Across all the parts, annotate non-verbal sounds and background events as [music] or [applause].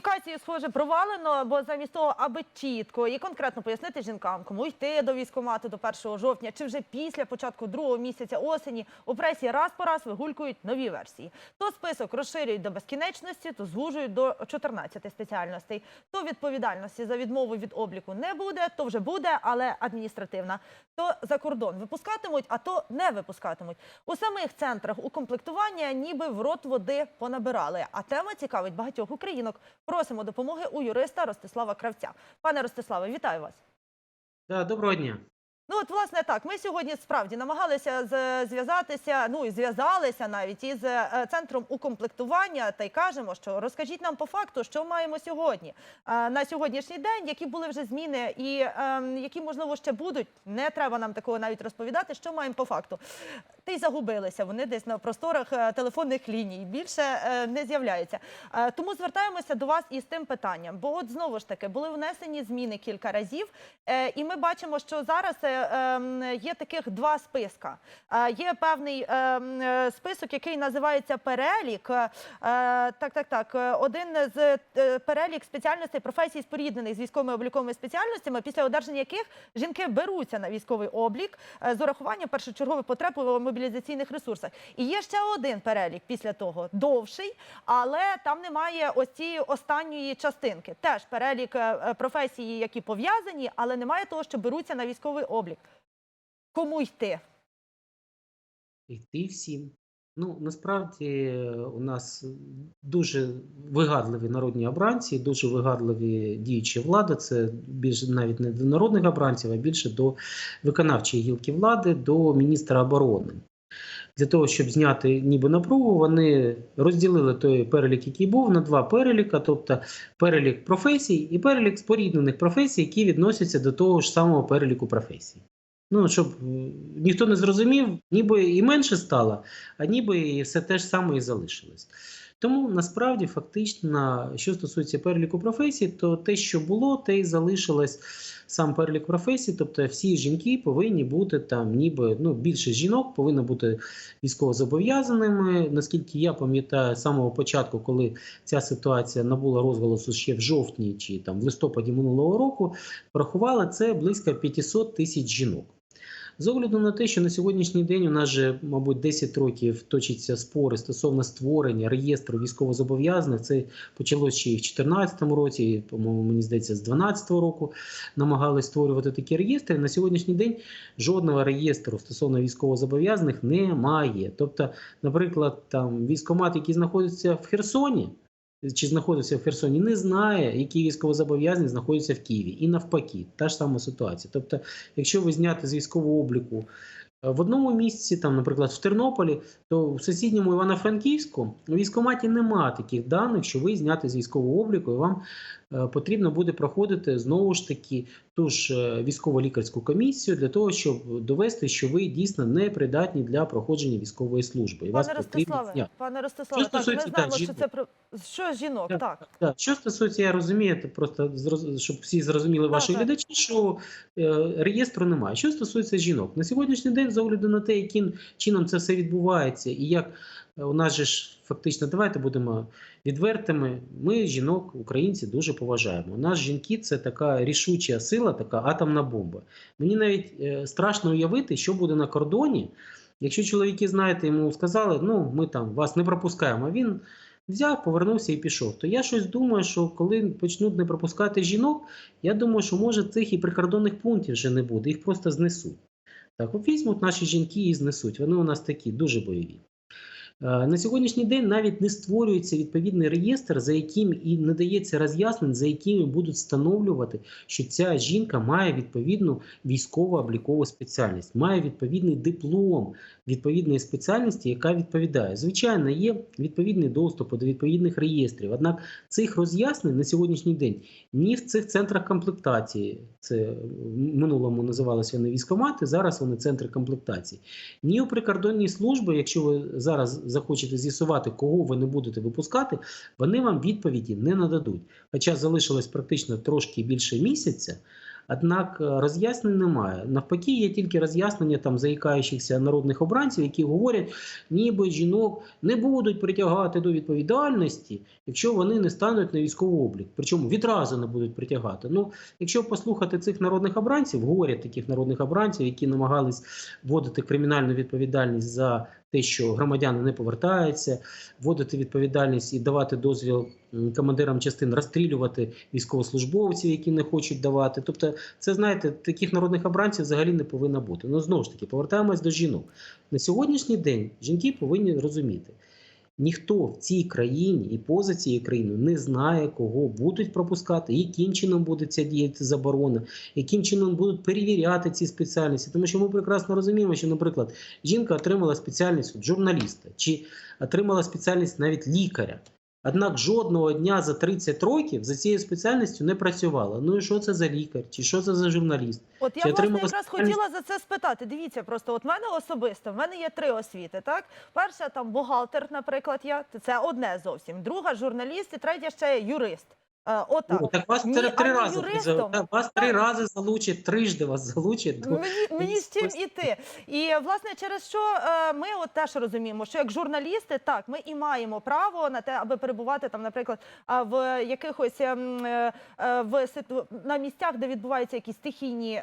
комунікації, схоже, провалено, бо замість того, аби чітко і конкретно пояснити жінкам, кому йти до військкомату до 1 жовтня, чи вже після початку другого місяця осені, у пресі раз по раз вигулькують нові версії. То список розширюють до безкінечності, то звужують до 14 спеціальностей. То відповідальності за відмову від обліку не буде, то вже буде, але адміністративна. То за кордон випускатимуть, а то не випускатимуть. У самих центрах укомплектування ніби в рот води понабирали. А тема цікавить багатьох українок. Просимо допомоги у юриста Ростислава Кравця. Пане Ростиславе, вітаю вас. Да, доброго дня. Ну от власне так. Ми сьогодні справді намагалися зв'язатися. Ну і зв'язалися навіть із е, центром укомплектування. Та й кажемо, що розкажіть нам по факту, що маємо сьогодні Е, на сьогоднішній день, які були вже зміни, і ем, які можливо ще будуть. Не треба нам такого навіть розповідати. Що маємо по факту. Й загубилися вони десь на просторах е, телефонних ліній. Більше е, не з'являються. Е, Тому звертаємося до вас із тим питанням. Бо от знову ж таки були внесені зміни кілька разів, і ми бачимо, що зараз ем, є таких два списка. Є певний ем, список, який називається перелік. Так, так, так. Один з перелік спеціальностей професій споріднених з військовими обліковими спеціальностями, після одержання яких жінки беруться на військовий облік з урахуванням першочергових потреб у мобілізаційних ресурсах. І є ще один перелік після того довший, але там немає ось цієї останньої частинки. Теж перелік е, е, професій, які пов'язані, але немає того, що беруться на військовий облік. Кому йти? Йти всім. Ну, насправді е, у нас дуже вигадливі народні обранці, дуже вигадливі діючі влади. Це більше навіть не до народних обранців, а більше до виконавчої гілки влади, до міністра оборони. Для того, щоб зняти ніби напругу, вони розділили той перелік, який був, на два переліка, тобто перелік професій і перелік споріднених професій, які відносяться до того ж самого переліку професій. Ну, щоб е, ніхто не зрозумів, ніби і менше стало, а ніби і все те ж саме і залишилось. Тому насправді, фактично, що стосується переліку професій, то те, що було, те й залишилось сам перелік професій. Тобто всі жінки повинні бути там, ніби ну, більше жінок повинно бути військовозобов'язаними. Наскільки я пам'ятаю, з самого початку, коли ця ситуація набула розголосу ще в жовтні чи там в листопаді минулого року, порахували це близько 500 тисяч жінок. З огляду на те, що на сьогоднішній день у нас же, мабуть, 10 років точаться спори стосовно створення реєстру військовозобов'язаних. Це почалося ще і в 2014 році, по-моєму, мені здається, з 2012 року намагались створювати такі реєстри. На сьогоднішній день жодного реєстру стосовно військовозобов'язаних немає. Тобто, наприклад, там військкомат, який знаходиться в Херсоні. Чи знаходиться в Херсоні, не знає, які військовозобов'язані знаходяться в Києві. І навпаки, та ж сама ситуація. Тобто, якщо ви зняти з військового обліку е, в одному місці, там, наприклад, в Тернополі, то в сусідньому Івано-Франківську у військоматі немає таких даних, що ви зняти з військового обліку, і вам потрібно буде проходити знову ж таки ту ж е, військово-лікарську комісію для того, щоб довести, що ви дійсно не придатні для проходження військової служби. І Пане потрібно Ростиславе, зняти. пане Ростиславе, Що так, ми знаємо, так, що це про що жінок, Так. так. Так, що стосується, я розумію, просто щоб всі зрозуміли Так, ваші так. глядачі, що е, реєстру немає. Що стосується жінок, на сьогоднішній день, з огляду на те, яким чином це все відбувається, і як е, у нас же ж фактично, давайте будемо відвертими. Ми жінок, українці, дуже поважаємо. У нас жінки це така рішуча сила, така атомна бомба. Мені навіть е, страшно уявити, що буде на кордоні. Якщо чоловіки, знаєте, йому сказали, ну ми там вас не пропускаємо, а він взяв, повернувся і пішов. То я щось думаю, що коли почнуть не пропускати жінок, я думаю, що може цих і прикордонних пунктів вже не буде, їх просто знесуть. Так, візьмуть наші жінки і знесуть. Вони у нас такі дуже бойові. Е, На сьогоднішній день навіть не створюється відповідний реєстр, за яким і не дається роз'яснень, за якими будуть встановлювати, що ця жінка має відповідну військово облікову спеціальність, має відповідний диплом відповідної спеціальності, яка відповідає. Звичайно, є відповідний доступ до відповідних реєстрів. Однак цих роз'яснень на сьогоднішній день ні в цих центрах комплектації, це в минулому називалися вони військомати, зараз вони центри комплектації. Ні у прикордонній службі, якщо ви зараз захочете з'ясувати, кого ви не будете випускати, вони вам відповіді не нададуть. Хоча залишилось практично трошки більше місяця, Однак е, роз'яснень немає. Навпаки, є тільки роз'яснення там заїкаючихся народних обранців, які говорять, ніби жінок не будуть притягати до відповідальності, якщо вони не стануть на військовий облік. Причому відразу не будуть притягати. Ну, якщо послухати цих народних обранців, говорять таких народних обранців, які намагались вводити кримінальну відповідальність за те, що громадяни не повертаються, вводити відповідальність і давати дозвіл командирам частин розстрілювати військовослужбовців, які не хочуть давати. Тобто, це знаєте, таких народних обранців взагалі не повинно бути. Ну знову ж таки, повертаємось до жінок. На сьогоднішній день жінки повинні розуміти. Ніхто в цій країні і поза цією країною не знає, кого будуть пропускати, яким чином буде ця діяти заборона, яким чином будуть перевіряти ці спеціальності. Тому що ми прекрасно розуміємо, що, наприклад, жінка отримала спеціальність журналіста чи отримала спеціальність навіть лікаря. Однак жодного дня за 30 років за цією спеціальністю не працювала. Ну і що це за лікар, чи що це за журналіст? От я Чи власне якраз спеціальність? хотіла за це спитати. Дивіться, просто от мене особисто в мене є три освіти. Так, перша там бухгалтер, наприклад, я це одне зовсім. Друга журналіст, і третя ще юрист. Е, отак. Так вас Ні, три, три рази юристом. так, вас три рази залучать, трижди вас залучать. до- Мені, мені з чим іти. І власне через що е, ми от теж розуміємо, що як журналісти, так ми і маємо право на те, аби перебувати там, наприклад, в якихось ем, е, в на місцях, де відбуваються якісь стихійні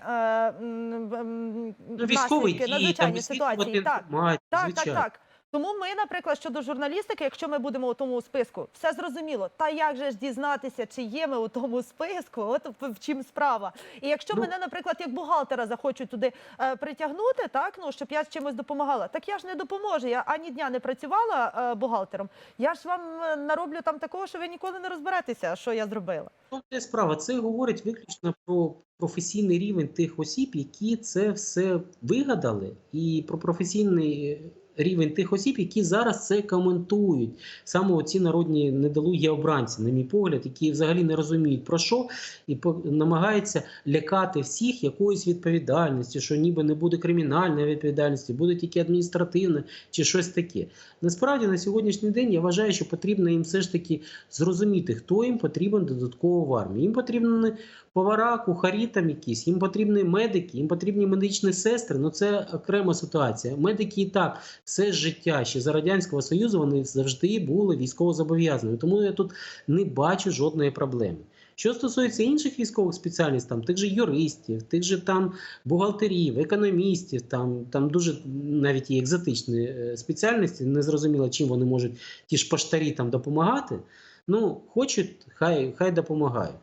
Ну, військові дії, там надзвичайні ситуації. Так, так, так, так. Тому ми, наприклад, щодо журналістики, якщо ми будемо у тому списку, все зрозуміло. Та як же ж дізнатися, чи є ми у тому списку? От в, чим справа. І якщо Ну- мене, наприклад, як бухгалтера захочуть туди е, притягнути, так ну щоб я з чимось допомагала, так я ж не допоможу. Я ані дня не працювала е, бухгалтером. Я ж вам е, нароблю там такого, що ви ніколи не розберетеся, що я зробила. Ну, це справа. Це говорить виключно про професійний рівень тих осіб, які це все вигадали, і про професійний рівень тих осіб, які зараз це коментують. Саме оці народні недолугі обранці, на мій погляд, які взагалі не розуміють про що, і намагаються лякати всіх якоюсь відповідальністю, що ніби не буде кримінальної відповідальності, буде тільки адміністративна чи щось таке. Насправді на сьогоднішній день я вважаю, що потрібно їм все ж таки зрозуміти, хто їм потрібен додатково в армії. Їм потрібні повара, кухарі там якісь, їм потрібні медики, їм потрібні медичні сестри. Ну це окрема ситуація. Медики і так все життя ще за радянського союзу вони завжди були військовозобов'язаними. Тому я тут не бачу жодної проблеми. Що стосується інших військових спеціальностей, там тих же юристів, тих же там бухгалтерів, економістів, там, там дуже навіть є екзотичні е, спеціальності, незрозуміло, чим вони можуть ті ж поштарі там допомагати. Ну, хочуть, хай, хай допомагають.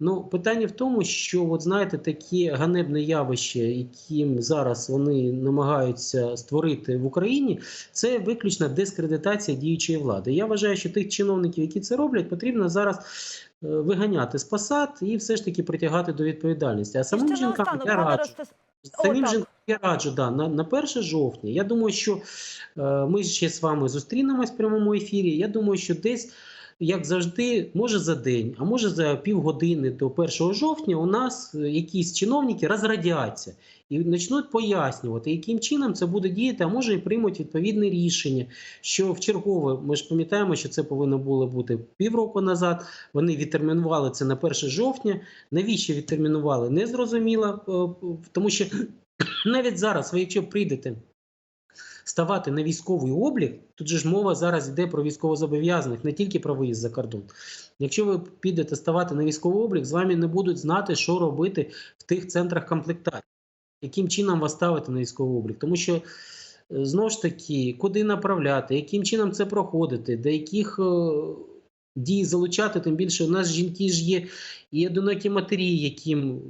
Ну, питання в тому, що от знаєте, такі ганебне явище, яким зараз вони намагаються створити в Україні, це виключно дискредитація діючої влади. Я вважаю, що тих чиновників, які це роблять, потрібно зараз е, виганяти з посад і все ж таки притягати до відповідальності. А самим жінкам я раджу. Самим О, жінкам я раджу да, на, на 1 жовтня. Я думаю, що е, ми ще з вами зустрінемось в прямому ефірі. Я думаю, що десь, як завжди, може за день, а може за півгодини до 1 жовтня у нас е, якісь чиновники розрадяться і почнуть пояснювати, яким чином це буде діяти, а може і приймуть відповідне рішення. Що в чергове, ми ж пам'ятаємо, що це повинно було бути півроку назад. Вони відтермінували це на 1 жовтня. Навіщо відтермінували? Не зрозуміло, е, тому що [clears throat] навіть зараз, ви якщо прийдете ставати на військовий облік, тут же ж мова зараз йде про військовозобов'язаних, не тільки про виїзд за кордон. Якщо ви підете ставати на військовий облік, з вами не будуть знати, що робити в тих центрах комплектації, яким чином вас ставити на військовий облік. Тому що е, знову ж таки, куди направляти, яким чином це проходити, до яких е, дій залучати, тим більше у нас жінки ж є і одинокі матері, яким.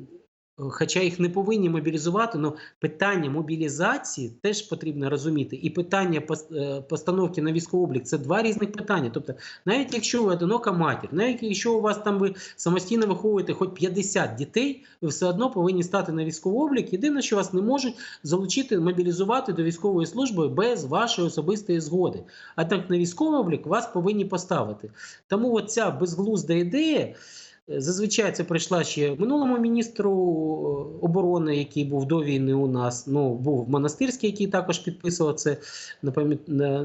Хоча їх не повинні мобілізувати, але питання мобілізації теж потрібно розуміти. І питання е, постановки на військовий облік це два різних питання. Тобто, навіть якщо ви одинока матір, навіть якщо у вас там ви самостійно виховуєте хоч 50 дітей, ви все одно повинні стати на військовий облік. Єдине, що вас не можуть залучити, мобілізувати до військової служби без вашої особистої згоди. А так на військовий облік вас повинні поставити. Тому оця безглузда ідея. Зазвичай це прийшла ще минулому міністру е, оборони, який був до війни у нас. Ну був монастирський, який також підписував це.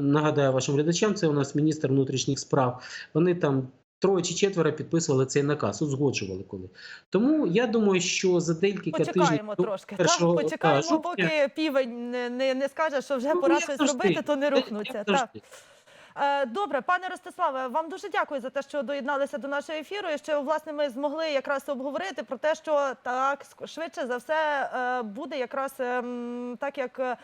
Нагадаю вашим глядачам, це у нас міністр внутрішніх справ. Вони там троє чи четверо підписували цей наказ, узгоджували коли. Тому я думаю, що за декілька тижнів Почекаємо трошки. першого, Так, почекаємо, жовтня- поки півень не, не, не скаже, що вже Ну, пора щось робити, то не рухнуться. Так. Е, Добре, пане Ростиславе, вам дуже дякую за те, що доєдналися до нашого ефіру. І що власне ми змогли якраз обговорити про те, що так швидше за все е, буде якраз ем, так, як е,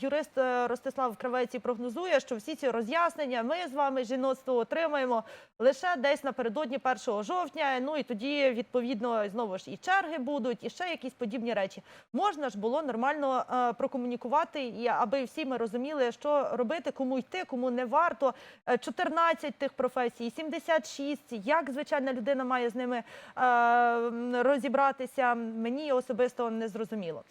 юрист Ростислав Кравець прогнозує, що всі ці роз'яснення ми з вами жіноцтво отримаємо лише десь напередодні 1 жовтня. Ну і тоді відповідно знову ж і черги будуть, і ще якісь подібні речі. Можна ж було нормально прокомунікувати, і аби всі ми розуміли, що робити, кому йти, кому не варто. Е, 14 тих професій, 76, Як звичайна людина має з ними е, розібратися? Мені особисто не зрозуміло.